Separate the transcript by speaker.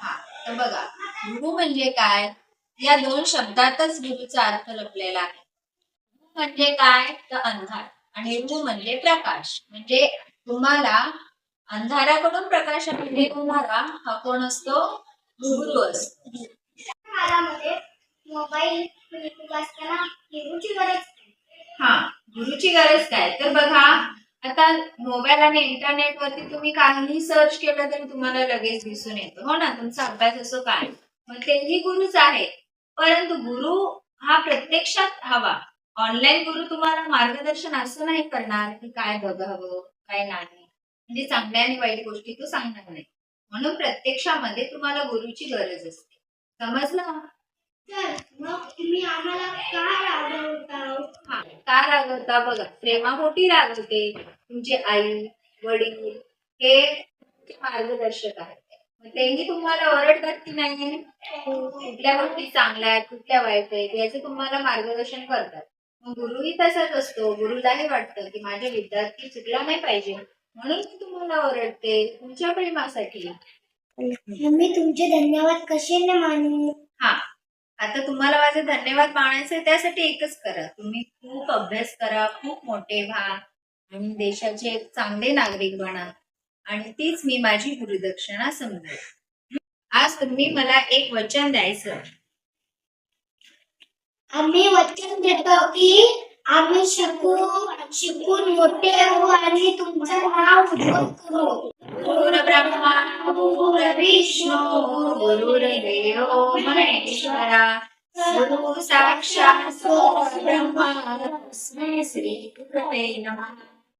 Speaker 1: हा तर बघा गुरु म्हणजे काय? या दोन शब्दातच गुरुचा अर्थ लपलेला आहे. गुरु म्हणजे काय? तर अंधार. आणि गुरु म्हणजे प्रकाश. म्हणजे तुम्हाला अंधाराकडून प्रकाशाकडे येणारा हा कोण असतो? गुरु असतो.
Speaker 2: मोबाईल.
Speaker 1: हा गुरुची गरज काय? तर बघा आता मोबाईल आणि इंटरनेट वरती तुम्ही काहीही सर्च केलं तरी तुम्हाला लगेच दिसून येतो. हो ना? तुमचा अभ्यास असो काय. मग तेही गुरुच आहे परंतु गुरु हा प्रत्यक्षात हवा. ऑनलाईन गुरु तुम्हाला मार्गदर्शन असं नाही करणार की काय बघावं काय नाही. म्हणजे चांगल्या आणि वाईट गोष्टी तो सांगणार नाही. म्हणून प्रत्यक्षामध्ये तुम्हाला गुरुची गरज असते. समजलं?
Speaker 2: तर मग तुम्ही आम्हाला
Speaker 1: का रागवता बघा. प्रेमापोटी रागवते तुमचे आई वडील. हे मार्गदर्शक आहेत. तेही तुम्हाला ओरडतात की नाही कुठल्या गोष्टी चांगल्या आहेत कुठल्या वाईट आहेत याचे तुम्हाला मार्गदर्शन करतात. मग गुरुही तसाच असतो. गुरुलाही वाटतं की माझे विद्यार्थी चुकला नाही पाहिजे. म्हणून मी तुम्हाला ओरडते तुमच्या प्रेमासाठी.
Speaker 2: मी तुमचे धन्यवाद कसे मानू?
Speaker 1: हा. आता तुम्हाला माझे धन्यवाद मानायचे त्यासाठी एकच करा. तुम्ही खूप अभ्यास करा खूप मोठे व्हा आणि देशाचे एक चांगले नागरिक बना. आणि तीच मी माझी गुरुदक्षिणा समजेल. आज तुम्ही मला एक वचन द्यायचं.
Speaker 2: आम्ही वचन देतो की आम्ही शिकू शिकून मोठे होऊ आणि तुमचं नाव करू.
Speaker 1: विष्णु गुरुर्देव महेश्वरा गुरु साक्षात ब्रह्मा तस्मै श्री गुरवे नमः.